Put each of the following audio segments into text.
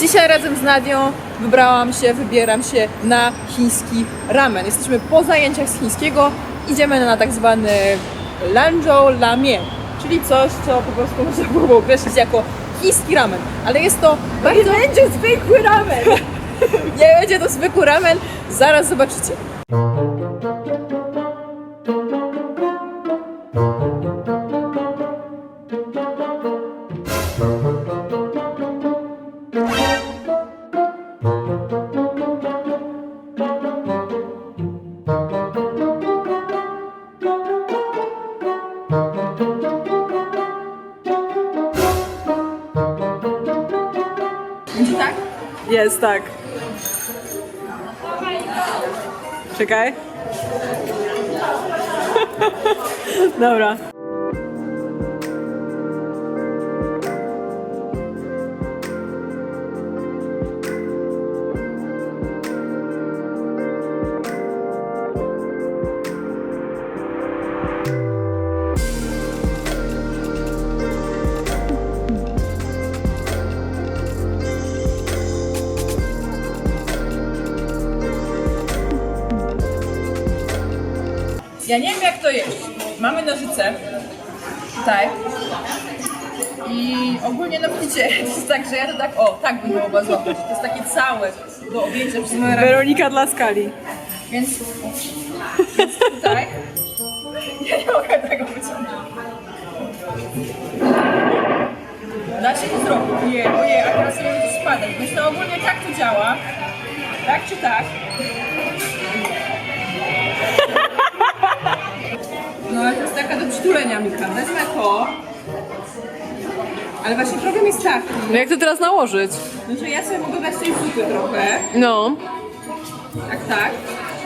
Dzisiaj razem z Nadią wybrałam się, wybieram się na chiński ramen. Jesteśmy po zajęciach z chińskiego, idziemy na tak zwany Lanzhou Lamien, czyli coś, co po prostu można było określić jako chiński ramen. Ale jest to bardzo... Nie będzie zwykły ramen! Nie będzie to zwykły ramen, zaraz zobaczycie. Jest, tak. Czekaj. Dobra. Ja nie wiem jak to jest. Mamy nożyce. Tutaj. I ogólnie no widzicie, to jest tak, że ja to tak, o, tak bym mogła złapać. To jest takie całe do objęcia przez moje. Weronika dla skali. Więc, więc tutaj. Ja nie mogę tego wyciągnąć. Da się to zrobić. Ojej, ojej, a teraz nie będzie spadać. Więc to ogólnie tak to działa. Tak czy tak? Przytulenia Mika. Wezmę to. Ale właśnie problem jest taki, No jak to teraz nałożyć? no, że ja sobie mogę dać tej zupy trochę. No. Tak, tak.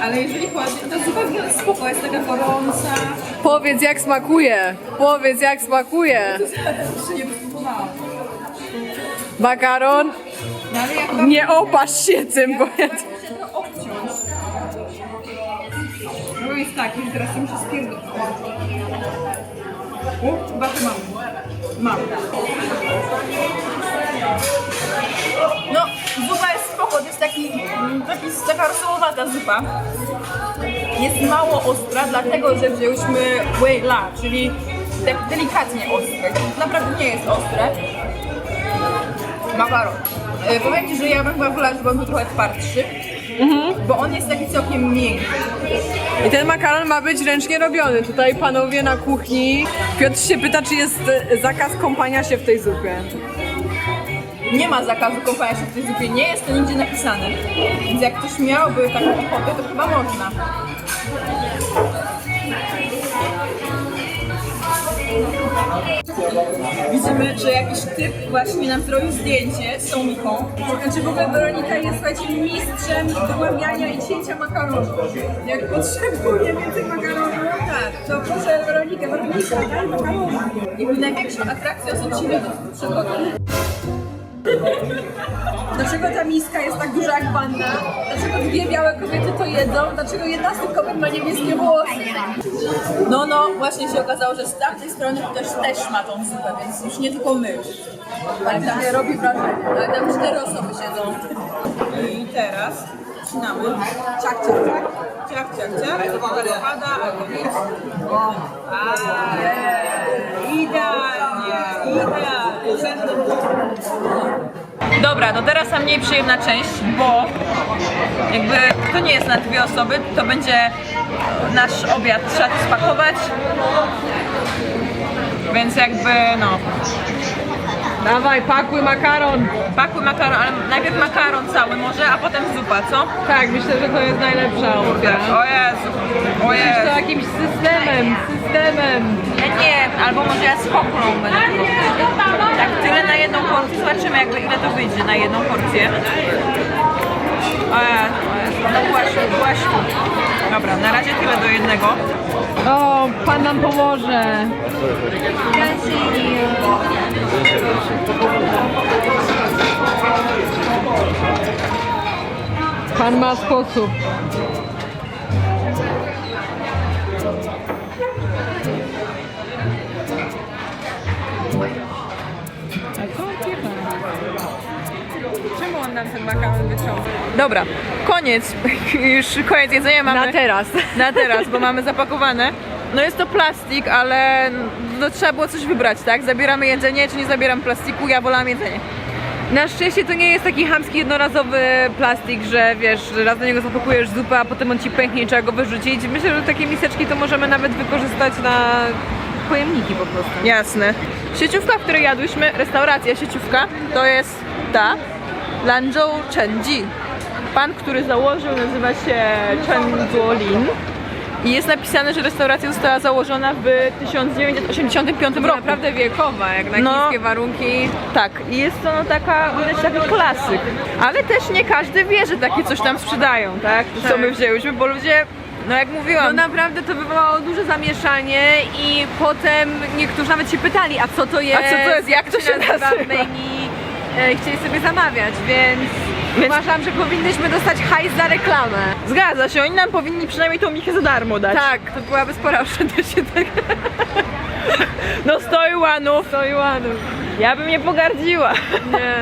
Ale jeżeli chodzi, to zupa wygląda spoko, jest taka gorąca. Powiedz jak smakuje. Powiedz jak smakuje. Jeszcze nie próbowałam. Makaron. No ale jak mam Nie opasz się tym, bo ja... to obciąć. No jest tak, już teraz muszę spierdolić. Chyba to mam. Mam. No, zupa jest spoko, to jest taki, taki taka rosołowata zupa. Jest mało ostra, dlatego że wzięłyśmy wei la, czyli tak delikatnie ostre. Naprawdę nie jest ostre. Makaron. E, powiem Ci, że ja bym chyba wolała, żeby był trochę twardszy, bo on jest taki całkiem miękki. I ten makaron ma być ręcznie robiony. Tutaj panowie na kuchni. Piotr się pyta, czy jest e, zakaz kąpania się w tej zupie. Nie ma zakazu kąpania się w tej zupie, nie jest to nigdzie napisane. Więc jak ktoś miałby taką ochotę, to chyba można. Widzimy, że jakiś typ właśnie nam zrobił zdjęcie z tą Miką. Znaczy w ogóle Weronika jest słuchajcie, mistrzem wyłamiania i cięcia makaronu. Jak potrzebuje więcej makaronu, tak, to proszę Weronikę, Weronika, daj makaronu. Jakby największą atrakcją są ci ludzie, przychodzą. Dlaczego ta miska jest tak duża jak wanna? Dlaczego dwie białe kobiety to jedzą? Dlaczego jedna z tych kobiet ma niebieskie włosy? No, no, właśnie się okazało, że z tamtej strony ktoś też ma tą zupę, więc już nie tylko my. Ale tam robi wrażenie. Ale tam cztery osoby siedzą. I teraz zaczynamy. Ciak, ciak, ciak. Ciak, ciak, ciak. Woda pada, albo a, idealnie, idealnie. Dobra, no teraz ta mniej przyjemna część, bo jakby to nie jest na dwie osoby, to będzie nasz obiad, trzeba to spakować. Więc jakby no, Dawaj, pakuj makaron. pakuj makaron, ale najpierw makaron cały może, a potem zupa, co? Tak, myślę, że to jest najlepsza opcja. O Jezu, o To Jezu. jakimś systemem, systemem. Ja nie, albo może ja z pokrą będę tylko. Tak, tyle na jedną porcję. Zobaczymy jakby ile to wyjdzie na jedną porcję. Dobra, na razie tyle do jednego. O, pan nam pomoże. Pan ma sposób. Co on piecha? Czemu on nam ten makaron wyciągnął? Dobra, koniec. Już koniec jedzenia mamy. Na teraz. Na teraz, bo mamy zapakowane. No jest to plastik, ale no, trzeba było coś wybrać, tak? Zabieramy jedzenie, czy nie zabieram plastiku? Ja wolałam jedzenie. Na szczęście to nie jest taki chamski jednorazowy plastik, że wiesz, że raz do niego zapakujesz zupę, a potem on ci pęknie i trzeba go wyrzucić. Myślę, że takie miseczki to możemy nawet wykorzystać na pojemniki po prostu. Jasne. Sieciówka, w której jadłyśmy, restauracja sieciówka, to jest ta Lanzhou Chenji. Pan, który założył, nazywa się Chen Zuolin. I jest napisane, że restauracja została założona w 1985 roku. Naprawdę wiekowa, jak na No. chińskie warunki. Tak, i jest to no taka, widać taki klasyk. Ale też nie każdy wie, że takie coś tam sprzedają, tak? To co Tak. my wzięłyśmy, bo ludzie, no jak mówiłam, No naprawdę to wywołało duże zamieszanie i potem niektórzy nawet się pytali, a co to jest? A co to jest? Jak to się nazywa? menu? E, chcieli sobie zamawiać, więc, Więc- uważam, że powinnyśmy dostać hajs za reklamę. zgadza się, oni nam powinni przynajmniej tą michę za darmo dać. Tak, to byłaby spora oszczędność jednak. No stoi łanów. 100 juanów. Ja bym nie pogardziła. Nie.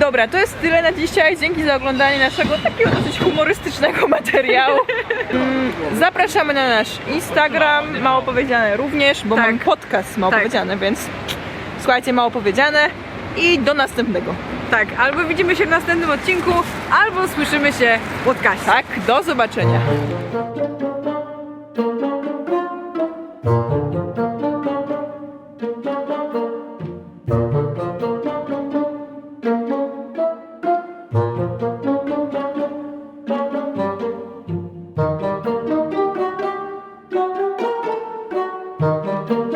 Dobra, to jest tyle na dzisiaj. Dzięki za oglądanie naszego takiego dosyć humorystycznego materiału. Mm, Zapraszamy na nasz Instagram, mało powiedziane również, bo Tak. mam podcast mało Tak. powiedziane, więc słuchajcie, mało powiedziane i do następnego. Tak, albo widzimy się w następnym odcinku, albo słyszymy się w podcaście. Tak, do zobaczenia.